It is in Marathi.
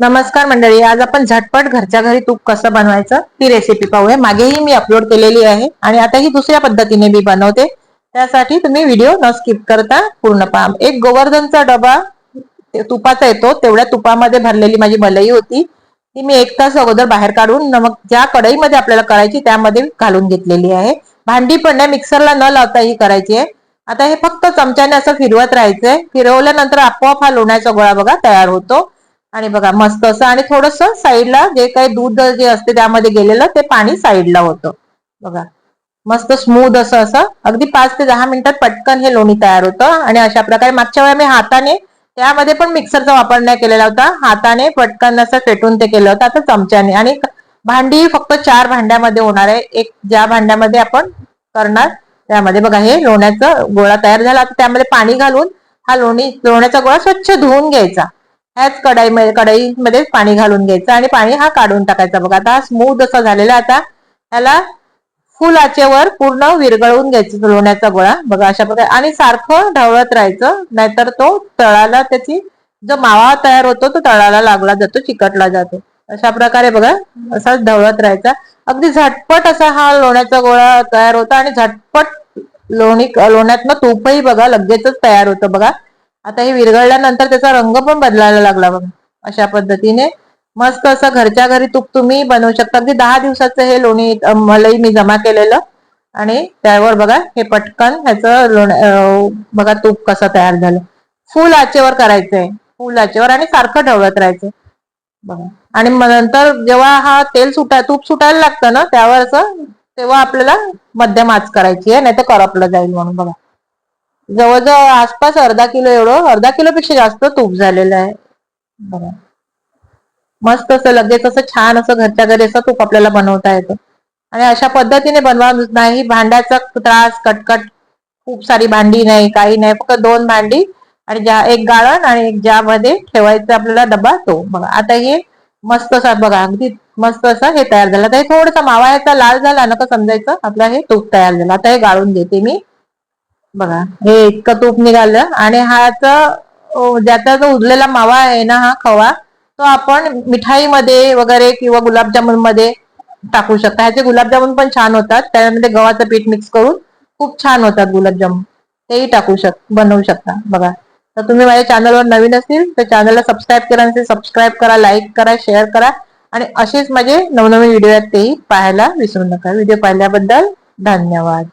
नमस्कार मंडळी आज आपण झटपट घरच्या घरी तूप कसं बनवायचं ती रेसिपी पाहूया. मागेही मी अपलोड केलेली आहे आणि आता ही दुसऱ्या पद्धतीने मी बनवते. त्यासाठी तुम्ही व्हिडिओ न स्किप करता पूर्ण पहा. एक गोवर्धनचा डबा तुपाचा येतो. तेवढ्या तुपामध्ये भरलेली माझी मलई होती. ती मी एक तास अगोदर बाहेर काढून मग ज्या कढईमध्ये आपल्याला करायची त्यामध्ये घालून घेतलेली आहे. भांडी पण नाही मिक्सरला न लावता ही करायची आहे. आता हे फक्त चमच्याने असं फिरवत राहायचंय. फिरवल्यानंतर आपोआप हा लोण्याचा गोळा बघा तयार होतो. आणि बघा मस्त असं आणि थोडस साईडला जे काही दूध जे असते त्यामध्ये गेलेलं ते पाणी साईडला होतं. बघा मस्त स्मूथ असं असं. अगदी पाच ते दहा मिनिटात पटकन हे लोणी तयार होतं आणि अशा प्रकारे मागच्या वेळा मी हाताने त्यामध्ये पण मिक्सरचा वापर नाही केलेला होता. हाताने पटकन असं फेटून ते केलं होतं आता चमच्याने. आणि भांडी फक्त चार भांड्यामध्ये होणार आहे. एक ज्या भांड्यामध्ये आपण करणार त्यामध्ये बघा हे लोण्याचा गोळा तयार झाला. आता त्यामध्ये पाणी घालून हा लोणी लोण्याचा गोळा स्वच्छ धुवून घ्यायचा. ह्याच कढाईमध्ये पाणी घालून घ्यायचं आणि पाणी हा काढून टाकायचा. बघा आता स्मूथ असा झालेला आता. त्याला फुल आचेवर पूर्ण विरगळून घ्यायचं लोण्याचा गोळा. बघा अशा प्रकारे. आणि सारखं ढवळत राहायचं नाहीतर तो तळाला त्याची जो मावा तयार होतो तो तळाला लागला जातो चिकटला जातो. अशा प्रकारे बघा असाच ढवळत राहायचा. अगदी झटपट असा हा लोण्याचा गोळा तयार होता आणि झटपट लोणी लोण्यातनं तूपही बघा लगेचच तयार होतं बघा. आता हे विरघळल्यानंतर त्याचा रंग पण बदलायला लागला बघा. अशा पद्धतीने. मस्त असं घरच्या घरी तूप तुम्ही बनवू शकता. अगदी दहा दिवसाचं हे लोणी मलई मी जमा केलेलं. आणि त्यावर बघा हे पटकन ह्याचं लोण बघा तूप कसं तयार झालं. फुल आचेवर करायचंय. फुल आचेवर आणि सारखं ढवळत राहायचं. बघा. आणि नंतर जेव्हा हा तेल सुटा तूप सुटायला लागतं ना त्यावर असं तेव्हा आपल्याला मध्यम आच करायची आहे नाही तर करपलं जाईल म्हणून बघा. जवळजवळ आसपास अर्धा किलो एवढं अर्धा किलो पेक्षा जास्त तूप झालेलं आहे. बघा मस्त असं लगेच असं छान असं घरच्या घरी असं तूप आपल्याला बनवता येतं. आणि अशा पद्धतीने बनवा नाही भांड्याचा त्रास कटकट खूप सारी भांडी नाही काही नाही फक्त दोन भांडी आणि ज्या एक गाळण आणि एक ज्यामध्ये ठेवायचं आपल्याला डबा तो. बघा आता हे मस्त असा बघा अगदी मस्त असा हे तयार झालं. आता हे थोडंसं मावा याचा लाल झाला ना का समजायचं. आपला हे तूप तयार झाला. आता हे गाळून देते मी. बघा. हे इतकं तूप निघालं आणि हाच ज्याचा जो उरलेला मावा आहे ना हा खवा तो आपण मिठाईमध्ये वगैरे किंवा गुलाबजामुनमध्ये टाकू शकता. ह्याचे गुलाबजामुन पण छान होतात. त्यामध्ये गव्हाचं पीठ मिक्स करून खूप छान होतात गुलाबजामुन. तेही टाकू शक बनवू शकता. बघा. तर तुम्ही माझ्या चॅनलवर नवीन असतील तर चॅनलला सबस्क्राईब करा नसेल सबस्क्राईब करा लाईक करा शेअर करा आणि असेच माझे नवनवीन व्हिडिओ आहेत तेही पाहायला विसरू नका. व्हिडिओ पाहिल्याबद्दल धन्यवाद.